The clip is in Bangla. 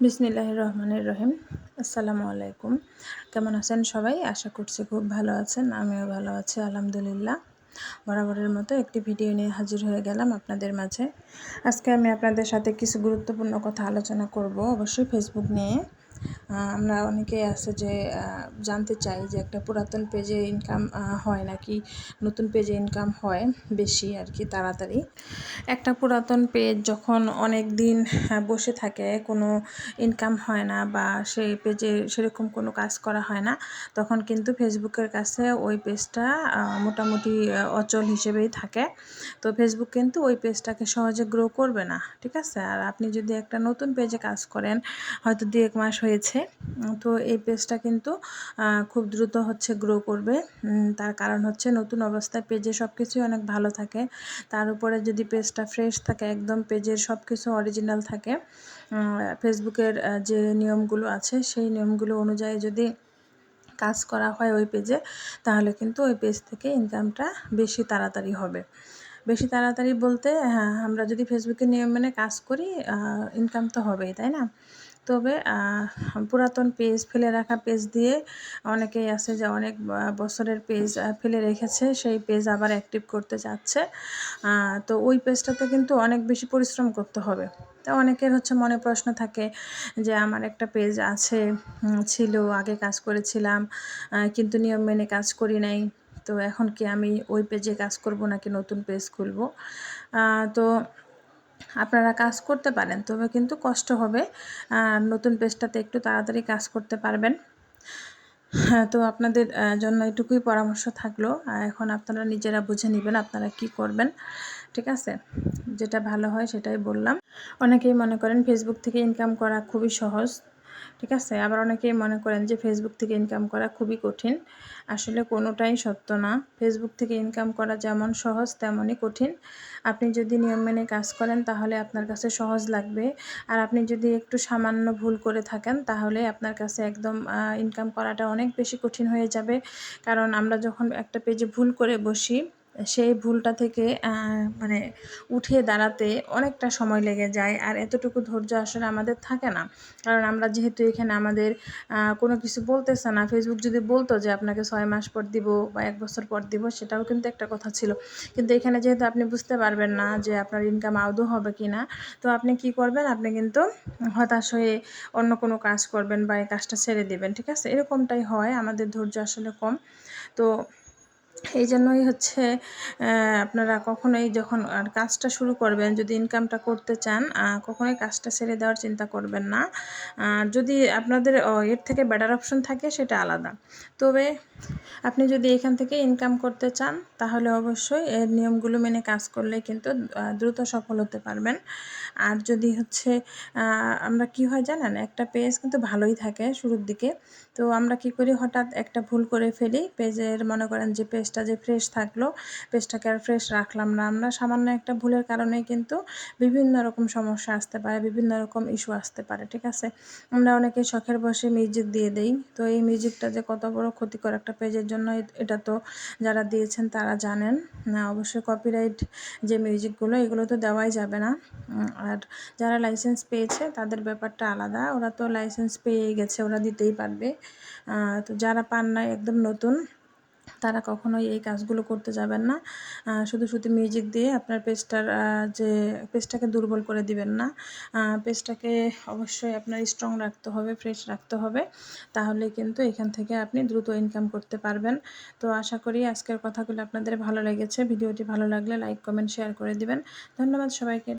বিসমিল্লাহ রহমানের রহিম। আসসালামু আলাইকুম। কেমন আছেন সবাই? আশা করছি খুব ভালো আছেন, আমিও ভালো আছি, আলহামদুলিল্লাহ। বরাবরের মতো একটি ভিডিও নিয়ে হাজির হয়ে গেলাম আপনাদের মাঝে। আজকে আমি আপনাদের সাথে কিছু গুরুত্বপূর্ণ কথা আলোচনা করব, অবশ্যই ফেসবুক নিয়ে। আমরা অনেকেই আছে যে জানতে চাই যে একটা পুরাতন পেজে ইনকাম হয় নাকি নতুন পেজে ইনকাম হয় বেশি আর কি তাড়াতাড়ি। একটা পুরাতন পেজ যখন অনেক দিন বসে থাকে, কোনো ইনকাম হয় না বা সেই পেজে সেরকম কোনো কাজ করা হয় না, তখন কিন্তু ফেসবুকের কাছে ওই পেজটা মোটামুটি অচল হিসেবেই থাকে। তো ফেসবুক কিন্তু ওই পেজটাকে সহজে গ্রো করবে না, ঠিক আছে? আর আপনি যদি একটা নতুন পেজে কাজ করেন, হয়তো দু এক মাস হয়েছে তো এই পেজটা কিন্তু খুব দ্রুত হচ্ছে গ্রো করবে। তার কারণ হচ্ছে নতুন অবস্থায় পেজে সব কিছুই অনেক ভালো থাকে। তার উপরে যদি পেজটা ফ্রেশ থাকে, একদম পেজের সব কিছু অরিজিনাল থাকে ফেসবুকের যে নিয়মগুলো আছে, সেই নিয়মগুলো অনুযায়ী যদি কাজ করা হয় ওই পেজে, তাহলে কিন্তু ওই পেজ থেকে ইনকামটা বেশি তাড়াতাড়ি হবে। বেশি তাড়াতাড়ি বলতে হ্যাঁ আমরা যদি ফেসবুকের নিয়ম মেনে কাজ করি ইনকাম তো হবেই, তাই না? তবে পুরাতন পেজ ফেলে রাখা পেজ দিয়ে অনেকেই আছে যে অনেক বছরের পেজ ফেলে রেখেছে, সেই পেজ আবার অ্যাক্টিভ করতে চাচ্ছে। তো ওই পেজটাতে কিন্তু অনেক বেশি পরিশ্রম করতে হবে। তো অনেকের হচ্ছে মনে প্রশ্ন থাকে যে, আমার একটা পেজ আছে ছিল, আগে কাজ করেছিলাম কিন্তু নিয়ম মেনে কাজ করি নাই, তো এখন কি আমি ওই পেজে কাজ করব নাকি নতুন পেজ খুলব? তো আপনারা কাজ করতে পারেন, তবে কিন্তু কষ্ট হবে। নতুন পেজটাতে একটু তাড়াতাড়ি কাজ করতে পারবেন। হ্যাঁ তো আপনাদের জন্য এটুকুই পরামর্শ থাকল। এখন আপনারা নিজেরা বুঝে নেবেন আপনারা কি করবেন, ঠিক আছে? যেটা ভালো হয় সেটাই বললাম। অনেকেই মনে করেন ফেসবুক থেকে ইনকাম করা খুবই সহজ। ঠিক আছে? আবার অনেকেই মনে করেন যে ফেসবুক থেকে ইনকাম করা খুবই কঠিন। আসলে কোনোটাই সত্য না। ফেসবুক থেকে ইনকাম করা যেমন সহজ, তেমনই কঠিন। আপনি যদি নিয়ম মেনে কাজ করেন, তাহলে আপনার কাছে সহজ লাগবে। আর আপনি যদি একটু সামান্য ভুল করে থাকেন, তাহলে আপনার কাছে একদম ইনকাম করাটা অনেক বেশি কঠিন হয়ে যাবে। কারণ আমরা যখন একটা পেজে ভুল করে বসি সেই ভুলটা থেকে মানে উঠে দাঁড়াতে অনেকটা সময় লেগে যায়। আর এতটুকু ধৈর্য আসলে আমাদের থাকে না। কারণ আমরা যেহেতু এখানে আমাদের কোনো কিছু বলতেছে না। ফেসবুক যদি বলতো যে আপনাকে ছয় মাস পর দিব বা এক বছর পর দিব, সেটাও কিন্তু একটা কথা ছিল। কিন্তু এখানে যেহেতু আপনি বুঝতে পারবেন না যে আপনার ইনকাম আদৌ হবে কি না, তো আপনি কি করবেন? আপনি কিন্তু হতাশ হয়ে অন্য কোনো কাজ করবেন বা এই কাজটা ছেড়ে দেবেন, ঠিক আছে? এরকমটাই হয়। আমাদের ধৈর্য আসলে কম। তো এই জন্যই হচ্ছে আপনারা কখনোই যখন আর কাজটা শুরু করবেন, যদি ইনকামটা করতে চান কখনোই কাজটা ছেড়ে দেওয়ার চিন্তা করবেন না। আর যদি আপনাদের এর থেকে বেটার অপশন থাকে, সেটা আলাদা। তবে আপনি যদি এখান থেকে ইনকাম করতে চান, তাহলে অবশ্যই এর নিয়মগুলো মেনে কাজ করলে কিন্তু দ্রুত সফল হতে পারবেন। আর যদি হচ্ছে আমরা কি হয় জানেন, একটা পেজ কিন্তু ভালোই থাকে শুরুর দিকে। তো আমরা কি করি, হঠাৎ একটা ভুল করে ফেলি পেজের মনে করেন যে পেজটা যে ফ্রেশ থাকল পেজটাকে আর ফ্রেশ রাখলাম না আমরা। সামান্য একটা ভুলের কারণে কিন্তু বিভিন্ন রকম সমস্যা আসতে পারে, বিভিন্ন রকম ইস্যু আসতে পারে, ঠিক আছে? আমরা অনেকে শখের বসে মিউজিক দিয়ে দেই। তো এই মিউজিকটা যে কত বড় ক্ষতিকর একটা পেজের জন্য, এটা তো যারা দিয়েছেন তারা জানেন। না, অবশ্যই কপিরাইট যে মিউজিকগুলো এগুলো তো দেওয়াই যাবে না। আর যারা লাইসেন্স পেয়েছে, তাদের ব্যাপারটা আলাদা। ওরা তো লাইসেন্স পেয়ে গেছে, ওরা দিতেই পারবে। তো যারা পান নাই, একদম নতুন তারা কখনোই এই কাজগুলো করতে যাবেন না। শুধু শুধু মিউজিক দিয়ে আপনার পেজটার যে পেজটাকে দুর্বল করে দিবেন না। পেজটাকে অবশ্যই আপনার স্ট্রং রাখতে হবে ফ্রেশ রাখতে হবে। তাহলে কিন্তু এখান থেকে আপনি দ্রুত ইনকাম করতে পারবেন। তো আশা করি আজকের কথাগুলো আপনাদের ভালো লেগেছে। ভিডিওটি ভালো লাগলে লাইক কমেন্ট শেয়ার করে দিবেন। ধন্যবাদ সবাইকে।